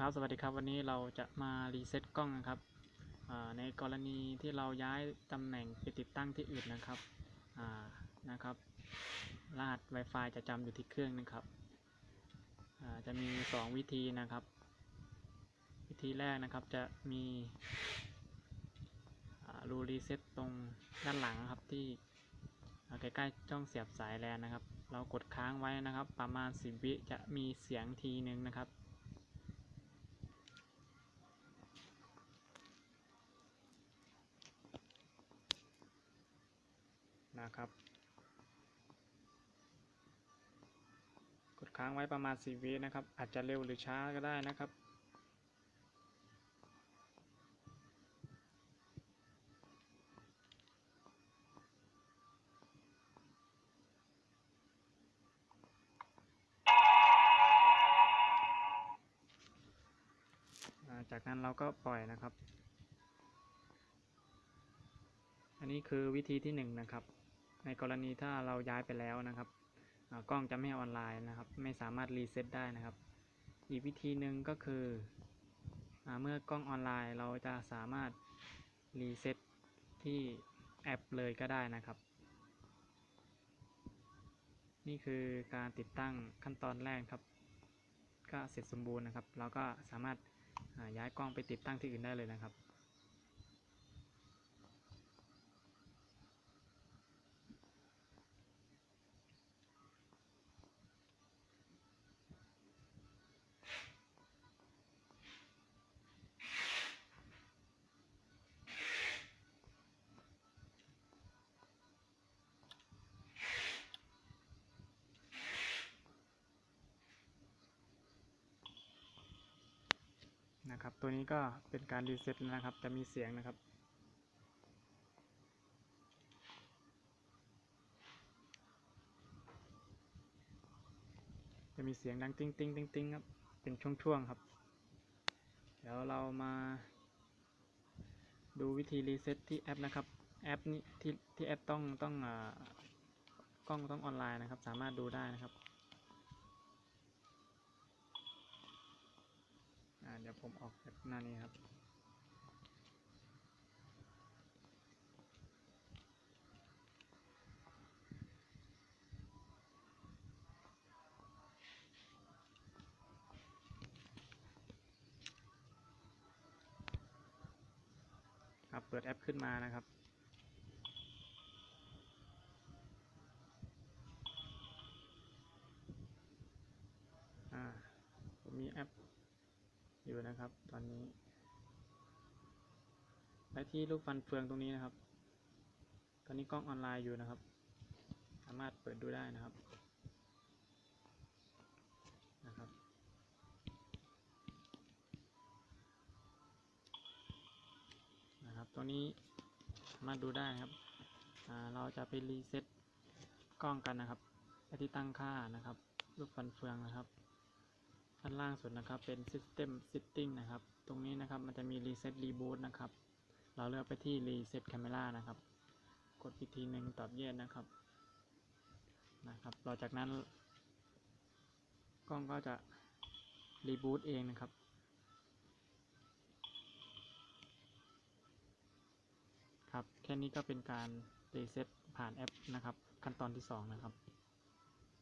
ครับสวัสดีครับวันนี้เราจะมารีเซ็ตกล้องนะครับในกรณีที่เราย้ายตำแหน่งไปติดตั้งที่อื่นนะครับนะครับรหัส Wi-Fi จะจำอยู่ที่เครื่องนะครับจะมี 2 วิธีนะครับ วิธีแรกนะครับจะมีรูรีเซ็ตตรงด้านหลังครับที่ใกล้ๆช่องเสียบสายแลนนะครับ เรากดค้างไว้นะครับ ประมาณ 10 วิจะมีเสียงทีนึงนะครับ นะครับ กดค้างไว้ประมาณ4วินะครับ อาจจะเร็วหรือช้าก็ได้นะครับ จากนั้นเราก็ปล่อยนะครับอันนี้คือวิธีที่หนึ่งนะครับ ในกรณีถ้าเราย้ายไปแล้วนะครับกล้องจะไม่ออนไลน์นะครับ ไม่สามารถรีเซ็ตได้นะครับ อีกวิธีหนึ่งก็คืออเมื่อกล้องออนไลน์เราจะสามารถรีเซ็ตที่แอปเลยก็ได้นะครับ นี่คือการติดตั้งขั้นตอนแรกครับ ก็เสร็จสมบูรณ์นะครับ เราก็สามารถาย้ายกล้องไปติดตั้งที่อื่นได้เลยนะครับ นะครับ ตัวนี้ก็เป็นการรีเซ็ตนะครับ จะมีเสียงนะครับ จะมีเสียงดังติ้งติ้งติ้งติ้งครับ เป็นช่วงๆครับ เดี๋ยวเรามา ดูวิธีรีเซ็ตที่แอปนะครับ แอปนี้ที่ที่แอปต้องต้องอากล้องต้องออนไลน์นะครับ สามารถดูได้นะครับ เดี๋ยวผมออกจากหน้านี้ครับ ครับเปิดแอปขึ้นมานะครับอ่าผมมีแอป อยู่นะครับ ตอนนี้ไปที่รูปฟันเฟืองตรงนี้นะครับ ตอนนี้กล้องออนไลน์อยู่นะครับ สามารถเปิดดูได้นะครับนะครับ นะครับตรงนี้สามารถดูได้ครับเราจะไปรีเซ็ตกล้องกันนะครับไปที่ตั้งค่านะครับรูปฟันเฟืองนะครับ ด้านล่างสุดนะครับเป็น System Setting นะครับ ตรงนี้นะครับมันจะมี Reset Reboot นะครับ เราเลือกไปที่ Reset Camera นะครับ กดอีกทีหนึ่งตอบ Yes นะครับนะครับต่อจากนั้น กล้องก็จะ Reboot เองนะครับ ครับ แค่นี้ก็เป็นการ Reset ผ่านแอปนะครับ ขั้นตอนที่ 2 นะครับ